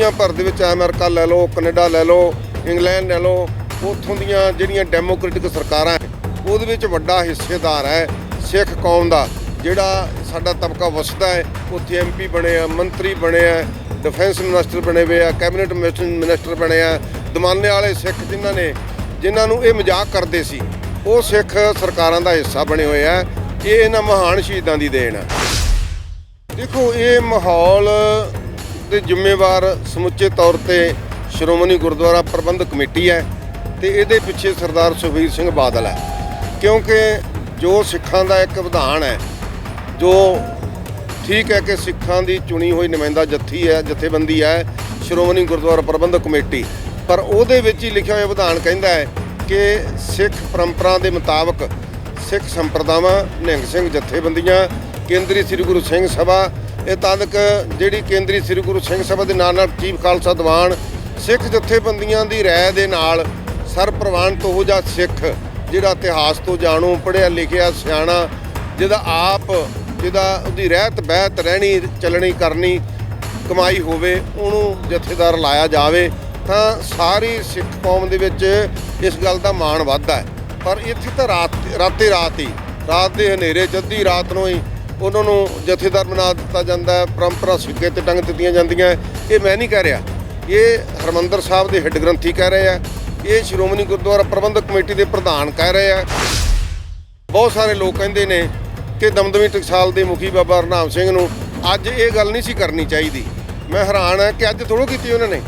ਦੁਨੀਆ ਭਰ ਦੇ ਵਿੱਚ ਅਮਰੀਕਾ ਲੈ ਲਓ, ਕੈਨੇਡਾ ਲੈ ਲਓ, ਇੰਗਲੈਂਡ ਲੈ ਲਓ, ਉੱਥੋਂ ਦੀਆਂ ਜਿਹੜੀਆਂ ਡੈਮੋਕ੍ਰੈਟਿਕ ਸਰਕਾਰਾਂ ਉਹਦੇ ਵਿੱਚ ਵੱਡਾ ਹਿੱਸੇਦਾਰ ਹੈ ਸਿੱਖ ਕੌਮ ਦਾ, ਜਿਹੜਾ ਸਾਡਾ ਤਬਕਾ ਵਸਦਾ ਹੈ, ਉੱਥੇ ਐਮਪੀ ਬਣੇ ਆ, ਮੰਤਰੀ ਬਣੇ ਆ ਡਿਫੈਂਸ ਮਿਨਿਸਟਰ ਬਣੇ ਹੋਏ ਆ ਕੈਬਨਿਟ ਮਿਨਿਸਟਰ ਬਣੇ ਆ ਦਮਾਨੇ ਵਾਲੇ ਸਿੱਖ ਜਿਨ੍ਹਾਂ ਨੇ, ਜਿਨ੍ਹਾਂ ਨੂੰ ਇਹ ਮਜ਼ਾਕ ਕਰਦੇ ਸੀ, ਉਹ ਸਿੱਖ ਸਰਕਾਰਾਂ ਦਾ ਹਿੱਸਾ ਬਣੇ ਹੋਏ ਆ, ਇਹ ਇਹਨਾਂ ਮਹਾਨ ਸ਼ਹੀਦਾਂ ਦੀ ਦੇਣ ਆ। ਦੇਖੋ, ਇਹ ਮਾਹੌਲ ਦੇ ਜ਼ਿੰਮੇਵਾਰ ਸਮੁੱਚੇ ਤੌਰ ਤੇ ਸ਼੍ਰੋਮਣੀ ਗੁਰਦੁਆਰਾ ਪ੍ਰਬੰਧਕ ਕਮੇਟੀ ਹੈ ਤੇ ਇਹਦੇ ਪਿੱਛੇ ਸਰਦਾਰ ਸੁਖਬੀਰ ਸਿੰਘ ਬਾਦਲ ਹੈ। ਕਿਉਂਕਿ ਜੋ ਸਿੱਖਾਂ ਦਾ ਇੱਕ ਵਿਧਾਨ ਹੈ, ਜੋ ਠੀਕ ਹੈ ਕਿ ਸਿੱਖਾਂ ਦੀ ਚੁਣੀ ਹੋਈ ਨੁਮਾਇੰਦਾ ਜੱਥੀ ਹੈ, ਜਥੇਬੰਦੀ ਹੈ, ਸ਼੍ਰੋਮਣੀ ਗੁਰਦੁਆਰਾ ਪ੍ਰਬੰਧਕ ਕਮੇਟੀ, ਪਰ ਉਹਦੇ ਵਿੱਚ ਹੀ ਲਿਖਿਆ ਹੋਇਆ ਵਿਧਾਨ ਕਹਿੰਦਾ ਹੈ ਕਿ ਸਿੱਖ ਪਰੰਪਰਾ ਦੇ ਮੁਤਾਬਕ ਸਿੱਖ ਸੰਪਰਦਾਵਾਂ, ਨਿਹੰਗ ਸਿੰਘ ਜਥੇਬੰਦੀਆਂ, ਕੇਂਦਰੀ ਸ੍ਰੀ ਗੁਰੂ ਸਿੰਘ ਸਭਾ ਇਹ ਤਦਕ ਜਿਹੜੀ ਕੇਂਦਰੀ ਸ੍ਰੀ ਗੁਰੂ ਸਿੰਘ ਸਭਾ ਦੇ ਨਾਲ ਨਾਲ ਚੀਫ ਖਾਲਸਾ ਦੀਵਾਨ, ਸਿੱਖ ਜਥੇਬੰਦੀਆਂ ਦੀ ਰਾਏ ਦੇ ਨਾਲ ਸਰਪ੍ਰਵਾਨ ਤੋਂ ਹੋ ਜਾ ਸਿੱਖ ਜਿਹੜਾ ਇਤਿਹਾਸ ਤੋਂ ਜਾਣੂ, ਪੜ੍ਹਿਆ ਲਿਖਿਆ, ਸਿਆਣਾ, ਜਿਹਦਾ ਆਪ, ਜਿਹਦਾ ਉਹਦੀ ਰਹਿਤ ਬਹਿਤ ਰਹਿਣੀ, ਚੱਲਣੀ ਕਰਨੀ, ਕਮਾਈ ਹੋਵੇ, ਉਹਨੂੰ ਜਥੇਦਾਰ ਲਾਇਆ ਜਾਵੇ, ਤਾਂ ਸਾਰੀ ਸਿੱਖ ਕੌਮ ਦੇ ਵਿੱਚ ਇਸ ਗੱਲ ਦਾ ਮਾਣ ਵੱਧਦਾ ਹੈ। ਪਰ ਇੱਥੇ ਤਾਂ ਰਾਤ, ਰਾਤੇ ਰਾਤ ਹੀ, ਰਾਤ ਦੇ ਹਨੇਰੇ, ਜੱਦੀ ਰਾਤ ਨੂੰ ਹੀ ਉਹਨਾਂ ਨੂੰ ਜਥੇਦਾਰ ਬਣਾ ਦਿੱਤਾ ਜਾਂਦਾ ਹੈ, ਪਰੰਪਰਾ ਸਿੱਕੇ ਤੇ ਟੰਗ ਦਿੱਤੀਆਂ ਜਾਂਦੀਆਂ ਇਹ ਮੈਂ ਨਹੀਂ ਕਹਿ ਰਿਹਾ। ਇਹ ਹਰਮੰਦਰ ਸਾਹਿਬ ਦੇ ਹਿੱਡ ਗ੍ਰੰਥੀ ਕਹਿ ਰਹੇ ਆ। ਇਹ ਸ਼੍ਰੋਮਣੀ ਗੁਰਦੁਆਰਾ ਪ੍ਰਬੰਧਕ ਕਮੇਟੀ ਦੇ ਪ੍ਰਧਾਨ ਕਹਿ ਰਹੇ ਆ। ਬਹੁਤ ਸਾਰੇ ਲੋਕ ਕਹਿੰਦੇ ਨੇ ਕਿ ਦਮਦਮੀ ਟਕਸਾਲ ਦੇ ਮੁਖੀ ਬਾਬਾ ਹਰਨਾਮ ਸਿੰਘ ਨੂੰ ਅੱਜ ਇਹ ਗੱਲ ਨਹੀਂ ਸੀ ਕਰਨੀ ਚਾਹੀਦੀ। ਮੈਂ ਹੈਰਾਨ ਹਾਂ ਕਿ ਅੱਜ ਥੋੜ੍ਹਾ ਕੀਤੀ ਉਹਨਾਂ ਨੇ।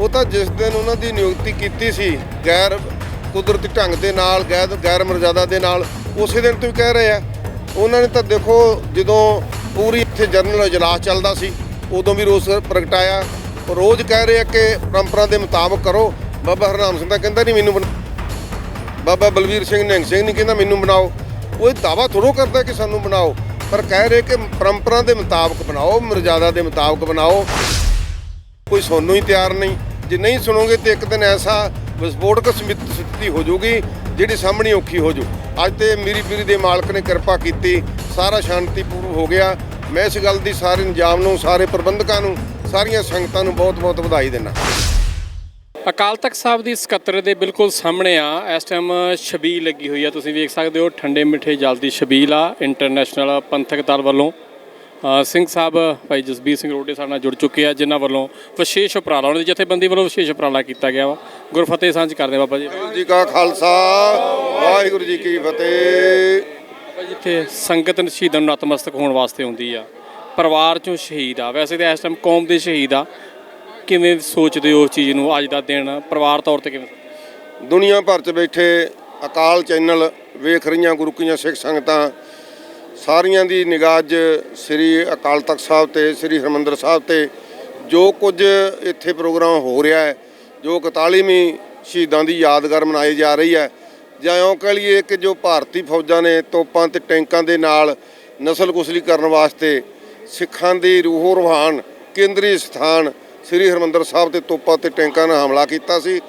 ਉਹ ਤਾਂ ਜਿਸ ਦਿਨ ਉਹਨਾਂ ਦੀ ਨਿਯੁਕਤੀ ਕੀਤੀ ਸੀ, ਗੈਰ ਕੁਦਰਤੀ ਢੰਗ ਦੇ ਨਾਲ, ਗੈਰ ਗੈਰ ਮਰਜ਼ਾਦਾ ਦੇ ਨਾਲ, ਉਸੇ ਦਿਨ ਤੋਂ ਹੀ ਕਹਿ ਰਹੇ ਆ। ਉਹਨਾਂ ਨੇ ਤਾਂ ਦੇਖੋ ਜਦੋਂ ਪੂਰੀ ਇੱਥੇ ਜਨਰਲ ਇਜਲਾਸ ਚੱਲਦਾ ਸੀ, ਉਦੋਂ ਵੀ ਰੋਸ ਪ੍ਰਗਟਾਇਆ ਰੋਜ਼ ਕਹਿ ਰਹੇ ਆ ਕਿ ਪਰੰਪਰਾ ਦੇ ਮੁਤਾਬਕ ਕਰੋ। ਬਾਬਾ ਹਰਨਾਮ ਸਿੰਘ ਤਾਂ ਕਹਿੰਦਾ ਨਹੀਂ ਮੈਨੂੰ ਬਣਾ- ਬਾਬਾ ਬਲਵੀਰ ਸਿੰਘ ਨਿਹੰਗ ਸਿੰਘ ਨਹੀਂ ਕਹਿੰਦਾ ਮੈਨੂੰ ਬਣਾਓ। ਉਹ ਇਹ ਦਾਵਾ ਥੋੜੋ ਕਰਦਾ ਕਿ ਸਾਨੂੰ ਬਣਾਓ, ਪਰ ਕਹਿ ਰਹੇ ਕਿ ਪਰੰਪਰਾ ਦੇ ਮੁਤਾਬਕ ਬਣਾਓ, ਮਰਜ਼ਾਦਾ ਦੇ ਮੁਤਾਬਕ ਬਣਾਓ। ਕੋਈ ਸੁਣਨ ਨੂੰ ਹੀ ਤਿਆਰ ਨਹੀਂ। ਜੇ ਨਹੀਂ ਸੁਣੋਗੇ ਤੇ ਇੱਕ ਦਿਨ ਐਸਾ ਵਿਸਫੋਟਕ ਸਮਿਤ- ਸਥਿਤੀ ਹੋ ਜਾਊਗੀ ਜਿਹੜੀ ਸਾਹਮਣੇ ਔਖੀ ਹੋ ਜੂ। ਅੱਜ ਤੇ ਮੀਰੀ ਪੀਰੀ ਦੇ ਮਾਲਕ ਨੇ ਕਿਰਪਾ ਕੀਤੀ, ਸਾਰਾ ਸ਼ਾਂਤੀਪੂਰਨ ਹੋ ਗਿਆ। ਮੈਂ ਇਸ ਗੱਲ ਦੀ ਸਾਰੇ ਇੰਜਾਮ ਨੂੰ, ਸਾਰੇ ਪ੍ਰਬੰਧਕਾਂ ਨੂੰ, ਸਾਰੀਆਂ ਸੰਗਤਾਂ ਨੂੰ ਬਹੁਤ-ਬਹੁਤ ਵਧਾਈ ਦਿੰਦਾ। ਅਕਾਲ ਤਖਤ ਸਾਹਿਬ ਦੀ ਸਕੱਤਰ ਦੇ ਬਿਲਕੁਲ ਸਾਹਮਣੇ ਆ। ਇਸ ਟਾਈਮ ਛਬੀਲ ਲੱਗੀ ਹੋਈ ਆ। ਤੁਸੀਂ ਵੇਖ ਸਕਦੇ ਹੋ, ਠੰਡੇ ਮਿੱਠੇ ਜਲ ਦੀ ਛਬੀਲ ਆ। ਇੰਟਰਨੈਸ਼ਨਲ ਪੰਥਕ ਦਲ ਵੱਲੋਂ ਸਿੰਘ ਸਾਹਿਬ ਭਾਈ ਜਸਬੀਰ ਸਿੰਘ ਰੋਡੇ ਸਾਡੇ ਨਾਲ ਜੁੜ ਚੁੱਕੇ ਆ ਜਿਨ੍ਹਾਂ ਵੱਲੋਂ ਵਿਸ਼ੇਸ਼ ਉਪਰਾਲਾ ਉਹਨਾਂ ਦੀ ਜਥੇਬੰਦੀ ਵੱਲੋਂ ਵਿਸ਼ੇਸ਼ ਉਪਰਾਲਾ ਕੀਤਾ ਗਿਆ ਵਾ। ਗੁਰਫਤਿਹ ਸਾਂਝ ਕਰਦੇ ਬਾਬਾ ਜੀ। ਵਾਹਿਗੁਰੂ ਜੀ ਕਾ ਖਾਲਸਾ ਵਾਹਿਗੁਰੂ ਜੀ ਕੀ ਫਤਿਹ। ਜਿੱਥੇ ਸੰਗਤ ਸ਼ਹੀਦਾਂ ਨੂੰ ਨਤਮਸਤਕ ਹੋਣ ਵਾਸਤੇ ਆਉਂਦੀ ਆ। ਪਰਿਵਾਰ ਚੋਂ ਸ਼ਹੀਦ ਆ। ਵੈਸੇ ਤਾਂ ਇਸ ਟਾਈਮ ਕੌਮ ਦੇ ਸ਼ਹੀਦ ਆ। ਕਿਵੇਂ ਸੋਚਦੇ ਹੋ ਉਸ ਚੀਜ਼ ਨੂੰ ਅੱਜ ਦਾ ਦਿਨ? ਪਰਿਵਾਰ ਤੌਰ ਤੇ ਕਿਵੇਂ? ਦੁਨੀਆ ਭਰ 'ਚ ਬੈਠੇ ਅਕਾਲ ਚੈਨਲ ਵੇਖ ਰਹੀਆਂ ਗੁਰੂ ਕੀਆਂ ਸਿੱਖ ਸੰਗਤਾਂ ਸਾਰੀਆਂ ਦੀ ਨਿਗਾਹ 'ਚ ਸ੍ਰੀ ਅਕਾਲ ਤਖਤ ਸਾਹਿਬ ਤੇ, ਸ੍ਰੀ ਹਰਮੰਦਰ ਸਾਹਿਬ ਤੇ ਜੋ ਕੁਝ ਇੱਥੇ ਪ੍ਰੋਗਰਾਮ ਹੋ ਰਿਹਾ ਹੈ, ਜੋ 41ਵੀਂ ਸ਼ਹੀਦਾਂ ਦੀ ਯਾਦਗਾਰ ਮਨਾਈ ਜਾ ਰਹੀ ਹੈ, ਜਾਂ ਇਉਂ ਕਹਿ ਲਈਏ ਕਿ ਜੋ ਭਾਰਤੀ ਫੌਜਾਂ ਨੇ ਤੋਪਾਂ ਤੇ ਟੈਂਕਾਂ ਦੇ ਨਾਲ ਨਸਲ ਕੁਸਲੀ ਕਰਨ ਵਾਸਤੇ ਸਿੱਖਾਂ ਦੀ ਰੂਹੋ ਰਵਾਨ ਕੇਂਦਰੀ ਸਥਾਨ ਸ੍ਰੀ ਹਰਮੰਦਰ ਸਾਹਿਬ ਤੇ ਤੋਪਾਂ ਤੇ ਟੈਂਕਾਂ ਨਾਲ ਹਮਲਾ ਕੀਤਾ ਸੀ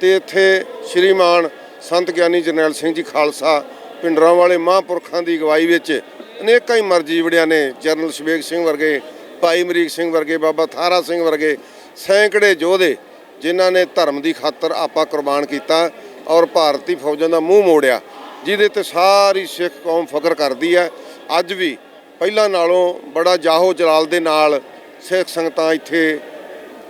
ਤੇ ਇੱਥੇ ਸ਼੍ਰੀਮਾਨ ਸੰਤ ਗਿਆਨੀ ਜਰਨੈਲ ਸਿੰਘ ਜੀ ਖਾਲਸਾ ਪਿੰਡਰਾਂ ਵਾਲੇ ਮਹਾਂਪੁਰਖਾਂ ਦੀ ਅਗਵਾਈ ਵਿੱਚ ਅਨੇਕਾਂ ਹੀ ਮਰਜੀਵੜਿਆਂ ਨੇ ਜਰਨਲ ਸ਼ਵੇਕ ਸਿੰਘ ਵਰਗੇ, ਭਾਈ ਅਮਰੀਕ ਸਿੰਘ ਵਰਗੇ, ਬਾਬਾ ਥਾਰਾ ਸਿੰਘ ਵਰਗੇ ਸੈਂਕੜੇ ਯੋਧੇ ਜਿਨ੍ਹਾਂ ਨੇ ਧਰਮ ਦੀ ਖਾਤਰ ਆਪਾ ਕੁਰਬਾਨ ਕੀਤਾ ਔਰ ਭਾਰਤੀ ਫੌਜਾਂ ਦਾ ਮੂੰਹ ਮੋੜਿਆ, ਜਿਹਦੇ ਤੇ ਸਾਰੀ ਸਿੱਖ ਕੌਮ ਫਖਰ ਕਰਦੀ ਹੈ। ਅੱਜ ਵੀ ਪਹਿਲਾਂ ਨਾਲੋਂ ਬੜਾ ਜਾਹੋ ਜਲਾਲ ਦੇ ਨਾਲ ਸਿੱਖ ਸੰਗਤਾਂ ਇੱਥੇ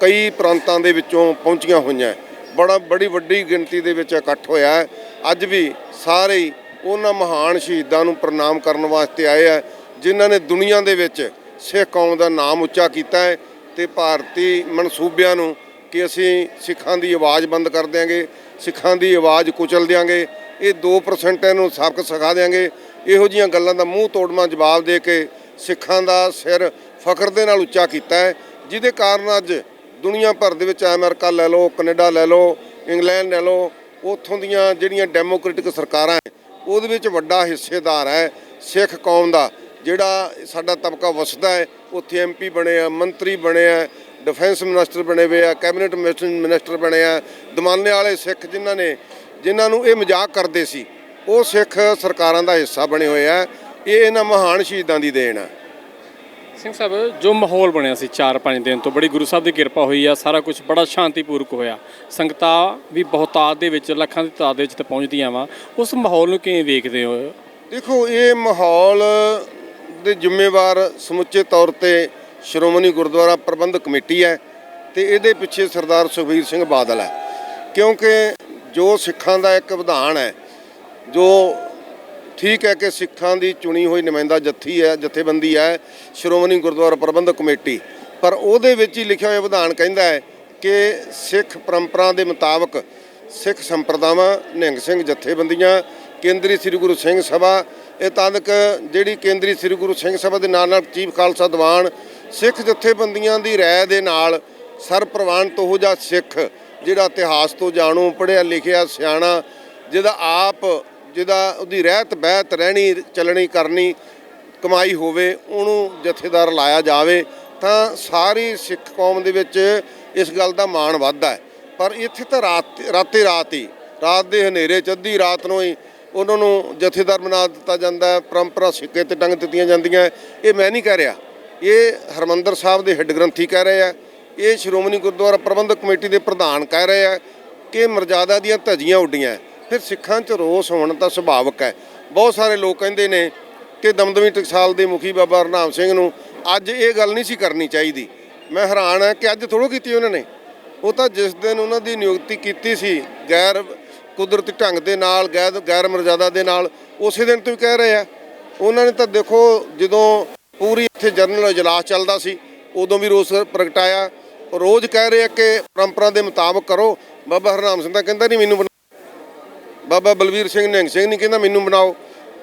ਕਈ ਪ੍ਰਾਂਤਾਂ ਦੇ ਵਿੱਚੋਂ ਪਹੁੰਚੀਆਂ ਹੋਈਆਂ। ਬੜਾ, ਬੜੀ ਵੱਡੀ ਗਿਣਤੀ ਦੇ ਵਿੱਚ ਇਕੱਠ ਹੋਇਆ। ਹੈ ਅੱਜ ਵੀ ਸਾਰੇ ਉਹਨਾਂ ਮਹਾਨ ਸ਼ਹੀਦਾਂ ਨੂੰ ਪ੍ਰਣਾਮ ਕਰਨ ਵਾਸਤੇ ਆਏ ਆ, ਜਿਨ੍ਹਾਂ ਨੇ ਦੁਨੀਆ ਦੇ ਵਿੱਚ ਸਿੱਖ ਕੌਮ ਦਾ ਨਾਮ ਉੱਚਾ ਕੀਤਾ ਹੈ ਤੇ ਭਾਰਤੀ ਮਨਸੂਬਿਆਂ ਨੂੰ ਕਿ ਅਸੀਂ ਸਿੱਖਾਂ ਦੀ ਆਵਾਜ਼ ਬੰਦ ਕਰ ਦਿਆਂਗੇ, ਸਿੱਖਾਂ ਦੀ ਆਵਾਜ਼ ਕੁਚਲ ਦਿਆਂਗੇ, ਇਹ 2% ਇਹਨੂੰ ਸਬਕ ਸਿਖਾ ਦਿਆਂਗੇ। ਇਹੋ ਜੀਆਂ ਗੱਲਾਂ ਦਾ ਮੂੰਹ ਤੋੜਮਾ ਜਵਾਬ ਦੇ ਕੇ ਸਿੱਖਾਂ ਦਾ ਸਿਰ ਫਖਰ ਦੇ ਨਾਲ ਉੱਚਾ ਕੀਤਾ ਹੈ, ਜਿਹਦੇ ਕਾਰਨ ਅੱਜ ਦੁਨੀਆ ਭਰ ਦੇ ਵਿੱਚ ਅਮਰੀਕਾ ਲੈ ਲਓ, ਕੈਨੇਡਾ ਲੈ ਲਓ, ਇੰਗਲੈਂਡ ਲੈ ਲਓ, ਉੱਥੋਂ ਦੀਆਂ ਜਿਹੜੀਆਂ ਡੈਮੋਕ੍ਰੈਟਿਕ ਸਰਕਾਰਾਂ ਹੈ ਉਹਦੇ ਵਿੱਚ ਵੱਡਾ ਹਿੱਸੇਦਾਰ ਹੈ ਸਿੱਖ ਕੌਮ ਦਾ, ਜਿਹੜਾ ਸਾਡਾ ਤਬਕਾ ਵਸਦਾ ਹੈ, ਉੱਥੇ ਐਮਪੀ ਬਣੇ ਆ, ਮੰਤਰੀ ਬਣੇ ਆ, ਡਿਫੈਂਸ ਮਿਨਿਸਟਰ ਬਣੇ ਹੋਏ ਆ, ਕੈਬਨਿਟ ਮਿਨਿਸਟਰ ਬਣੇ ਆ, ਦਮਾਨੇ ਵਾਲੇ ਸਿੱਖ ਜਿਨ੍ਹਾਂ ਨੇ, ਜਿਨ੍ਹਾਂ ਨੂੰ ਇਹ ਮਜ਼ਾਕ ਕਰਦੇ ਸੀ, ਉਹ ਸਿੱਖ ਸਰਕਾਰਾਂ ਦਾ ਹਿੱਸਾ ਬਣੇ ਹੋਏ ਆ, ਇਹ ਇਹਨਾਂ ਮਹਾਨ ਸ਼ਹੀਦਾਂ ਦੀ ਦੇਣ ਆ। ਸਿੰਘ ਸਾਹਿਬ, ਜੋ ਮਾਹੌਲ ਬਣਿਆ ਸੀ 4-5 ਦਿਨ ਤੋਂ, ਬੜੀ ਗੁਰੂ ਸਾਹਿਬ ਦੀ ਕਿਰਪਾ ਹੋਈ ਆ, ਸਾਰਾ ਕੁਝ ਬੜਾ ਸ਼ਾਂਤੀਪੂਰਕ ਹੋਇਆ। ਸੰਗਤਾਂ ਵੀ ਬਹੁਤਾਤ ਦੇ ਵਿੱਚ, ਲੱਖਾਂ ਦੀ ਤਾਦਾਦ ਦੇ ਵਿੱਚ ਤੇ ਪਹੁੰਚਦੀਆਂ ਵਾ। ਉਸ ਮਾਹੌਲ ਨੂੰ ਕਿਵੇਂ ਵੇਖਦੇ ਹੋ? ਦੇਖੋ, ਇਹ ਮਾਹੌਲ ਦੇ ਜ਼ਿੰਮੇਵਾਰ ਸਮੁੱਚੇ ਤੌਰ ਤੇ ਸ਼੍ਰੋਮਣੀ ਗੁਰਦੁਆਰਾ ਪ੍ਰਬੰਧਕ ਕਮੇਟੀ ਹੈ ਤੇ ਇਹਦੇ ਪਿੱਛੇ ਸਰਦਾਰ ਸੁਖਬੀਰ ਸਿੰਘ ਬਾਦਲ ਹੈ। ਕਿਉਂਕਿ ਜੋ ਸਿੱਖਾਂ ਦਾ ਇੱਕ ਵਿਧਾਨ ਹੈ, ਜੋ ਠੀਕ ਹੈ ਕਿ ਸਿੱਖਾਂ ਦੀ ਚੁਣੀ ਹੋਈ ਨੁਮਾਇੰਦਾ ਜੱਥੀ ਹੈ, ਜਥੇਬੰਦੀ ਹੈ, ਸ਼੍ਰੋਮਣੀ ਗੁਰਦੁਆਰਾ ਪ੍ਰਬੰਧਕ ਕਮੇਟੀ। ਪਰ ਉਹਦੇ ਵਿੱਚ ਹੀ ਲਿਖਿਆ ਹੋਇਆ ਵਿਧਾਨ ਕਹਿੰਦਾ ਹੈ ਕਿ ਸਿੱਖ ਪਰੰਪਰਾ ਦੇ ਮੁਤਾਬਕ ਸਿੱਖ ਸੰਪਰਦਾਵਾਂ, ਨਿਹੰਗ ਸਿੰਘ ਜਥੇਬੰਦੀਆਂ, ਕੇਂਦਰੀ ਸ੍ਰੀ ਗੁਰੂ ਸਿੰਘ ਸਭਾ, ਇਹ ਤਦਕ ਜਿਹੜੀ ਕੇਂਦਰੀ ਸ੍ਰੀ ਗੁਰੂ ਸਿੰਘ ਸਭਾ ਦੇ ਨਾਲ ਨਾਲ ਚੀਫ ਖਾਲਸਾ ਦੀਵਾਨ, ਸਿੱਖ ਜਥੇਬੰਦੀਆਂ ਦੀ ਰਾਏ ਦੇ ਨਾਲ ਸਰਪ੍ਰਵਾਨ ਤੋਂ ਹੋ ਸਿੱਖ ਜਿਹੜਾ ਇਤਿਹਾਸ ਤੋਂ ਜਾਣੂ, ਪੜ੍ਹਿਆ ਲਿਖਿਆ, ਸਿਆਣਾ, ਜਿਹਦਾ ਆਪ ਜਿਹਦਾ ਉਹਦੀ ਰਹਿਤ ਬਹਿਤ ਰਹਿਣੀ, ਚੱਲਣੀ, ਕਰਨੀ, ਕਮਾਈ ਹੋਵੇ, ਉਹਨੂੰ ਜਥੇਦਾਰ ਲਾਇਆ ਜਾਵੇ, ਤਾਂ ਸਾਰੀ ਸਿੱਖ ਕੌਮ ਦੇ ਵਿੱਚ ਇਸ ਗੱਲ ਦਾ ਮਾਣ ਵੱਧਦਾ ਹੈ। ਪਰ ਇੱਥੇ ਤਾਂ ਰਾਤ, ਰਾਤੇ ਰਾਤ ਹੀ, ਰਾਤ ਦੇ ਹਨੇਰੇ ਚ ਅੱਧੀ ਰਾਤ ਨੂੰ ਹੀ ਉਹਨਾਂ ਨੂੰ ਜਥੇਦਾਰ ਬਣਾ ਦਿੱਤਾ ਜਾਂਦਾ ਹੈ, ਪਰੰਪਰਾ ਸਿੱਕੇ ਤੇ ਟੰਗ ਦਿੱਤੀਆਂ ਜਾਂਦੀਆਂ ਇਹ ਮੈਂ ਨਹੀਂ ਕਹਿ ਰਿਹਾ। ਇਹ ਹਰਮੰਦਰ ਸਾਹਿਬ ਦੇ ਹੈੱਡ ਗ੍ਰੰਥੀ ਕਹਿ ਰਹੇ ਆ, ਇਹ ਸ਼੍ਰੋਮਣੀ ਗੁਰਦੁਆਰਾ ਪ੍ਰਬੰਧਕ ਕਮੇਟੀ ਦੇ ਪ੍ਰਧਾਨ ਕਹਿ ਰਹੇ ਆ ਕਿ ਮਰਜ਼ਾਦਾ ਦੀਆਂ ਧੱਜੀਆਂ ਉੱਡੀਆਂ ਫਿਰ ਸਿੱਖਾਂ 'ਚ ਰੋਸ ਹੋਣ ਤਾਂ ਸੁਭਾਵਕ ਹੈ। ਬਹੁਤ ਸਾਰੇ ਲੋਕ ਕਹਿੰਦੇ ਨੇ ਕਿ ਦਮਦਮੀ ਟਕਸਾਲ ਦੇ ਮੁਖੀ ਬਾਬਾ ਹਰਨਾਮ ਸਿੰਘ ਨੂੰ ਅੱਜ ਇਹ ਗੱਲ ਨਹੀਂ ਸੀ ਕਰਨੀ ਚਾਹੀਦੀ। ਮੈਂ ਹੈਰਾਨ ਹਾਂ ਕਿ ਅੱਜ ਥੋੜੋ ਕੀਤੀ ਉਹਨਾਂ ਨੇ। ਉਹ ਤਾਂ ਜਿਸ ਦਿਨ ਉਹਨਾਂ ਦੀ ਨਿਯੁਕਤੀ ਕੀਤੀ ਸੀ ਗੈਰ ਕੁਦਰਤੀ ਢੰਗ ਦੇ ਨਾਲ, ਗੈਰ ਗੈਰ ਮਰਜ਼ਾਦਾ ਦੇ ਨਾਲ, ਉਸੇ ਦਿਨ ਤੋਂ ਹੀ ਕਹਿ ਰਹੇ ਆ। ਉਹਨਾਂ ਨੇ ਤਾਂ ਦੇਖੋ ਜਦੋਂ ਪੂਰੀ ਇੱਥੇ ਜਨਰਲ ਇਜਲਾਸ ਚੱਲਦਾ ਸੀ, ਉਦੋਂ ਵੀ ਰੋਸ ਪ੍ਰਗਟਾਇਆ। ਰੋਜ਼ ਕਹਿ ਰਹੇ ਆ ਕਿ ਪਰੰਪਰਾ ਦੇ ਮੁਤਾਬਕ ਕਰੋ। ਬਾਬਾ ਹਰਨਾਮ ਸਿੰਘ ਤਾਂ ਕਹਿੰਦਾ ਨਹੀਂ ਮੈਨੂੰ ਬਣਾ- ਬਾਬਾ ਬਲਵੀਰ ਸਿੰਘ ਨਿਹੰਗ ਸਿੰਘ ਨਹੀਂ ਕਹਿੰਦਾ ਮੈਨੂੰ ਬਣਾਓ।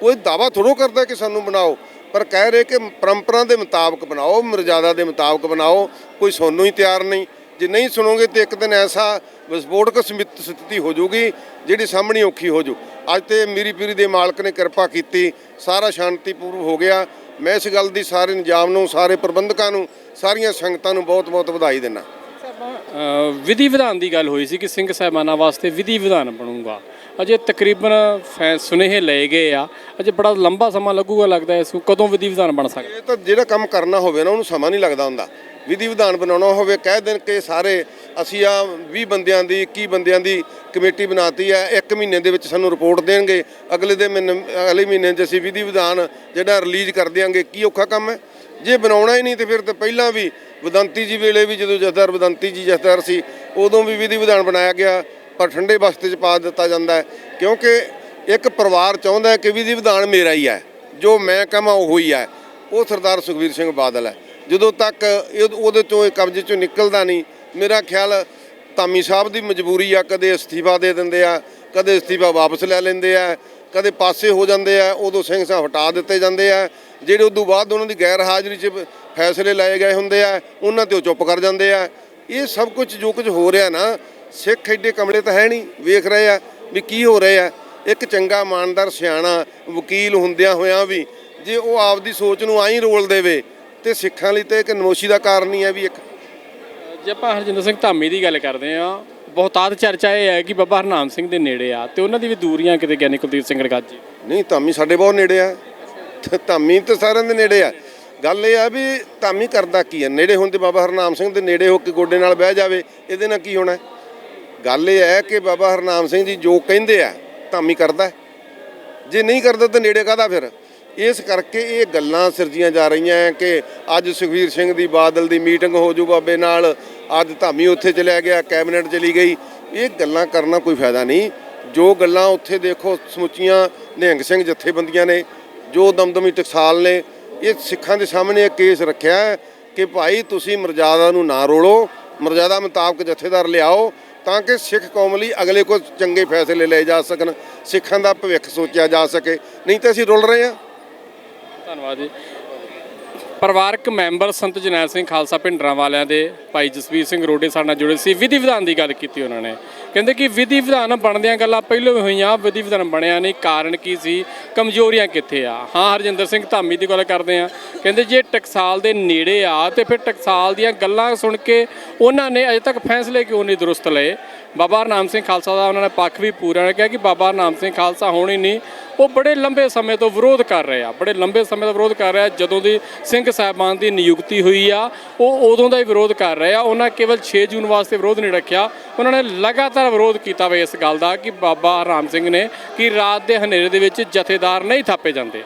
ਉਹ ਇਹ ਦਾਵਾ ਥੋੜੋ ਕਰਦਾ ਕਿ ਸਾਨੂੰ ਬਣਾਓ। ਪਰ ਕਹਿ ਰਹੇ ਕਿ ਪਰੰਪਰਾ ਦੇ ਮੁਤਾਬਕ ਬਣਾਓ, ਮਰਜ਼ਾਦਾ ਦੇ ਮੁਤਾਬਕ ਬਣਾਓ। ਕੋਈ ਸੋਨੂੰ ਹੀ ਤਿਆਰ ਨਹੀਂ। ਜੇ ਨਹੀਂ ਸੁਣੋਗੇ ਤੇ ਇੱਕ ਦਿਨ ਐਸਾ ਵਿਸਫੋਟਕ ਸਮਿਤ ਸਥਿਤੀ ਹੋ ਜਾਊਗੀ, ਜਿਹੜੀ ਸਾਹਮਣੇ ਔਖੀ ਹੋ ਜਾਊ। ਅੱਜ ਤੇ ਮੀਰੀ ਪੀਰੀ ਦੇ ਮਾਲਕ ਨੇ ਕਿਰਪਾ ਕੀਤੀ। ਸਾਰਾ ਸ਼ਾਂਤੀਪੂਰਵ ਹੋ ਗਿਆ। ਮੈਂ ਇਸ ਗੱਲ ਦੀ ਸਾਰੇ ਨਿਜ਼ਾਮ ਨੂੰ, ਸਾਰੇ ਪ੍ਰਬੰਧਕਾਂ ਨੂੰ, ਸਾਰੀਆਂ ਸੰਗਤਾਂ ਨੂੰ ਬਹੁਤ-ਬਹੁਤ ਵਧਾਈ ਦਿੰਦਾ। ਵਿਧੀ ਵਿਧਾਨ ਦੀ ਗੱਲ ਹੋਈ ਸੀ ਕਿ ਸਿੰਘ ਸਾਹਿਬਾਨਾਂ ਵਾਸਤੇ ਵਿਧੀ ਵਿਧਾਨ ਬਣੂਗਾ। ਅਜੇ ਤਕਰੀਬਨ ਫੈ ਸੁਨੇਹੇ ਲਏ ਗਏ ਆ। ਅਜੇ ਬੜਾ ਲੰਬਾ ਸਮਾਂ ਲੱਗੂਗਾ ਲੱਗਦਾ ਇਸ ਨੂੰ। ਕਦੋਂ ਵਿਧੀ ਵਿਧਾਨ ਬਣ ਸਕਦਾ? ਇਹ ਤਾਂ ਜਿਹੜਾ ਕੰਮ ਕਰਨਾ ਹੋਵੇ ਨਾ, ਉਹਨੂੰ ਸਮਾਂ ਨਹੀਂ ਲੱਗਦਾ ਹੁੰਦਾ। ਵਿਧੀ ਵਿਧਾਨ ਬਣਾਉਣਾ ਹੋਵੇ, ਕਹਿ ਦੇਣ ਕਿ ਸਾਰੇ ਅਸੀਂ ਆ 20 ਬੰਦਿਆਂ ਦੀ 21 ਬੰਦਿਆਂ ਦੀ ਕਮੇਟੀ ਬਣਾਤੀ ਹੈ। ਇੱਕ ਮਹੀਨੇ ਦੇ ਵਿੱਚ ਸਾਨੂੰ ਰਿਪੋਰਟ ਦੇਣਗੇ। ਅਗਲੇ ਦੇ ਮਹੀਨੇ, ਅਗਲੇ ਮਹੀਨੇ 'ਚ ਅਸੀਂ ਵਿਧੀ ਵਿਧਾਨ ਜਿਹੜਾ ਰਿਲੀਜ਼ ਕਰ ਦਿਆਂਗੇ, ਕੀ ਔਖਾ ਕੰਮ ਹੈ? ਜੇ ਬਣਾਉਣਾ ਹੀ ਨਹੀਂ ਤੇ ਫਿਰ ਤਾਂ ਪਹਿਲਾਂ ਵੀ, ਵਿਦੰਤੀ ਜੀ ਵੇਲੇ ਵੀ ਜਦੋਂ ਜਥੇਦਾਰ, ਵਿਦੰਤੀ ਜੀ ਜਥੇਦਾਰ ਸੀ, ਉਦੋਂ ਵੀ ਵਿਧੀ ਵਿਧਾਨ ਬਣਾਇਆ ਗਿਆ। ਪਰ ਠੰਡੇ ਬਸਤੇ 'ਚ ਪਾ ਦਿੱਤਾ ਜਾਂਦਾ ਹੈ। ਕਿਉਂਕਿ ਇੱਕ ਪਰਿਵਾਰ ਚਾਹੁੰਦਾ ਹੈ ਕਿ ਵਿਧੀ ਵਿਧਾਨ ਮੇਰਾ ਹੀ ਹੈ। ਜੋ ਮੈਂ ਕਹਾਂ ਉਹ ਹੀ ਹੈ। ਉਹ ਸਰਦਾਰ ਸੁਖਵੀਰ ਸਿੰਘ ਬਾਦਲ ਹੈ। ਜਦੋਂ ਤੱਕ ਇਹ ਉਹਦੇ ਚੋਂ ਇਹ ਕਬਜ਼ੇ ਚੋਂ ਨਿਕਲਦਾ ਨਹੀਂ, ਮੇਰਾ ਖਿਆਲ ਧਾਮੀ ਸਾਹਿਬ ਦੀ ਮਜਬੂਰੀ ਆ, ਕਦੇ ਅਸਤੀਫਾ ਦੇ ਦਿੰਦੇ ਆ, ਕਦੇ ਅਸਤੀਫਾ ਵਾਪਸ ਲੈ ਲੈਂਦੇ ਆ, ਕਦੇ ਪਾਸੇ ਹੋ ਜਾਂਦੇ ਆ, ਉਦੋਂ ਸਿੰਘ ਸਾਹਿਬ ਹਟਾ ਦਿੱਤੇ ਜਾਂਦੇ ਆ। ਜਿਹੜੇ ਉਦੋਂ ਬਾਅਦ ਉਹਨਾਂ ਦੀ ਗੈਰ ਹਾਜ਼ਰੀ 'ਚ ਫੈਸਲੇ ਲਏ ਗਏ ਹੁੰਦੇ ਆ, ਉਹਨਾਂ ਤੇ ਉਹ ਚੁੱਪ ਕਰ ਜਾਂਦੇ ਆ। ਇਹ ਸਭ ਕੁਝ ਜੋ ਕੁਝ ਹੋ ਰਿਹਾ ਨਾ ਸਿੱਖ ਐਡੇ ਕਮਲੇ ਤਾਂ ਹੈ ਨਹੀਂ ਵੇਖ ਰਹੇ ਆ ਵੀ ਕੀ ਹੋ ਰਿਹਾ ਇੱਕ ਚੰਗਾ ਇਮਾਨਦਾਰ ਸਿਆਣਾ ਵਕੀਲ ਹੁੰਦਿਆਂ ਹੋਇਆਂ ਵੀ ਜੇ ਉਹ ਆਪਦੀ ਸੋਚ ਨੂੰ ਆਈ ਰੋਲ ਦੇਵੇ ਤੇ ਸਿੱਖਾਂ ਲਈ ਤੇ ਇੱਕ ਨਮੋਸ਼ੀ ਦਾ ਕਾਰਨ ਹੀ ਹੈ ਵੀ ਇੱਕ। ਜੇ ਆਪਾਂ ਹਰਜਿੰਦਰ ਸਿੰਘ ਧਾਮੀ ਦੀ ਗੱਲ ਕਰਦੇ ਆ ਬਹੁਤਾਤ ਚਰਚਾ ਇਹ ਹੈ ਕਿ ਬਾਬਾ ਹਰਨਾਮ ਸਿੰਘ ਦੇ ਨੇੜੇ ਆ ਤੇ ਉਹਨਾਂ ਦੀ ਵੀ ਦੂਰੀਆਂ ਕਿਤੇ ਗਿਆਨੀ ਕੁਲਦੀਪ ਸਿੰਘ ਰਗਾਜੀ? ਨਹੀਂ ਧਾਮੀ ਸਾਡੇ ਬਹੁਤ ਨੇੜੇ ਆ। ਧਾਮੀ ਤਾਂ ਸਾਰਿਆਂ ਦੇ ਨੇੜੇ ਆ। ਗੱਲ ਇਹ ਆ ਵੀ ਧਾਮੀ ਕਰਦਾ ਕੀ ਹੈ ਨੇੜੇ ਹੁਣ ਤੇ ਬਾਬਾ ਹਰਨਾਮ ਸਿੰਘ ਦੇ ਨੇੜੇ ਹੋ ਕੇ ਗੋਡੇ ਨਾਲ ਬਹਿ ਜਾਵੇ ਇਹਦੇ ਨਾਲ ਕੀ ਹੋਣਾ? ਗੱਲ ਇਹ ਹੈ ਕਿ ਬਾਬਾ ਹਰਨਾਮ ਸਿੰਘ ਜੀ ਜੋ ਕਹਿੰਦੇ ਆ, ਧਾਮੀ ਕਰਦਾ ਜੇ ਨਹੀਂ ਕਰਦਾ ਤਾਂ ਨੇੜੇ ਕਾਹਦਾ ਫਿਰ? ਇਸ ਕਰਕੇ ਇਹ ਗੱਲਾਂ ਸਿਰਜੀਆਂ ਜਾ ਰਹੀਆਂ ਹੈ ਕਿ ਅੱਜ ਸੁਖਵੀਰ ਸਿੰਘ ਦੀ ਬਾਦਲ ਦੀ ਮੀਟਿੰਗ ਹੋ ਜੂ ਬਾਬੇ ਨਾਲ, ਅੱਜ ਧਾਮੀ ਉੱਥੇ ਚਲਿਆ ਗਿਆ, ਕੈਬਨਿਟ ਚਲੀ ਗਈ। ਇਹ ਗੱਲਾਂ ਕਰਨਾ ਕੋਈ ਫਾਇਦਾ ਨਹੀਂ। ਜੋ ਗੱਲਾਂ ਉੱਥੇ ਦੇਖੋ ਸਮੁੱਚੀਆਂ ਨਿਹੰਗ ਸਿੰਘ ਜਥੇਬੰਦੀਆਂ ਨੇ, ਜੋ ਦਮਦਮੀ ਟਕਸਾਲ ਨੇ, ਇਹ ਸਿੱਖਾਂ ਦੇ ਸਾਹਮਣੇ ਇਹ ਕੇਸ ਰੱਖਿਆ ਕਿ ਭਾਈ ਤੁਸੀਂ ਮਰਜ਼ਾਦਾ ਨੂੰ ਨਾ ਰੋਲੋ, ਮਰਜ਼ਾਦਾ ਮੁਤਾਬਕ ਜਥੇਦਾਰ ਲਿਆਓ ਤਾਂ ਕਿ ਸਿੱਖ ਕੌਮ ਲਈ ਅਗਲੇ ਕੋ ਚੰਗੇ ਫੈਸਲੇ ਲਏ ਜਾ ਸਕਣ, ਸਿੱਖਾਂ ਦਾ ਭਵਿੱਖ ਸੋਚਿਆ ਜਾ ਸਕੇ। ਨਹੀਂ ਤਾਂ ਅਸੀਂ ਰੁਲ ਰਹੇ ਹਾਂ। ਧੰਨਵਾਦ ਜੀ। ਪਰਿਵਾਰਕ ਮੈਂਬਰ ਸੰਤ ਜਨੈਲ ਸਿੰਘ ਖਾਲਸਾ ਭਿੰਡਰਾਂ ਵਾਲਿਆਂ ਦੇ ਭਾਈ ਜਸਵੀਰ ਸਿੰਘ ਰੋਡੇ ਸਾਡੇ ਨਾਲ ਜੁੜੇ ਸੀ। ਵਿਧੀ ਵਿਧਾਨ ਦੀ ਗੱਲ ਕੀਤੀ ਉਹਨਾਂ ਨੇ। ਕਹਿੰਦੇ ਕਿ ਵਿਧੀ ਵਿਧਾਨ ਬਣਦਿਆਂ ਗੱਲਾਂ ਪਹਿਲਾਂ ਹੋਈਆਂ, ਵਿਧੀ ਵਿਧਾਨ ਬਣਿਆ ਨਹੀਂ। ਕਾਰਨ ਕੀ ਸੀ? ਕਮਜ਼ੋਰੀਆਂ ਕਿੱਥੇ ਆ? ਹਾਂ, ਹਰਜਿੰਦਰ ਸਿੰਘ ਧਾਮੀ ਦੀ ਗੱਲ ਕਰਦੇ ਆ ਕਹਿੰਦੇ ਜੇ ਟਕਸਾਲ ਦੇ ਨੇੜੇ ਆ, ਤੇ ਫਿਰ ਟਕਸਾਲ ਦੀਆਂ ਗੱਲਾਂ ਸੁਣ ਕੇ ਉਹਨਾਂ ਨੇ ਅਜੇ ਤੱਕ ਫੈਸਲੇ ਕਿਉਂ ਨਹੀਂ ਦਰੁਸਤ ਲਏ? ਬਾਬਾ ਨਾਮ ਸਿੰਘ ਖਾਲਸਾ ਦਾ ਉਹਨਾਂ ਨੇ ਪੱਖ ਵੀ ਪੂਰਾ ਨੇ ਕਿਹਾ ਕਿ ਬਾਬਾ ਨਾਮ ਸਿੰਘ ਖਾਲਸਾ ਹੋਣੀ ਨਹੀਂ ਉਹ ਬੜੇ ਲੰਬੇ ਸਮੇਂ ਤੋਂ ਵਿਰੋਧ ਕਰ ਰਹੇ। ਆ ਬੜੇ ਲੰਬੇ ਸਮੇਂ ਦਾ ਵਿਰੋਧ ਕਰ ਰਿਹਾ, ਜਦੋਂ ਦੀ ਸਿੰਘ ਸਾਹਿਬਾਨ ਦੀ ਨਿਯੁਕਤੀ ਹੋਈ ਆ, ਉਹ ਉਦੋਂ ਦਾ ਹੀ ਵਿਰੋਧ ਕਰ ਰਹੇ। ਆ ਉਹਨਾਂ ਕੇਵਲ 6 ਜੂਨ ਵਾਸਤੇ ਵਿਰੋਧ ਨਹੀਂ ਰੱਖਿਆ। ਉਹਨਾਂ ਨੇ ਲਗਾਤਾਰ ਵਿਰੋਧ ਕੀਤਾ ਵੇ ਇਸ ਗੱਲ ਦਾ ਕਿ ਬਾਬਾ ਰਾਮ ਸਿੰਘ ਨੇ ਕਿ ਰਾਤ ਦੇ ਹਨੇਰੇ ਦੇ ਵਿੱਚ ਜਥੇਦਾਰ ਨਹੀਂ ਥਾਪੇ ਜਾਂਦੇ।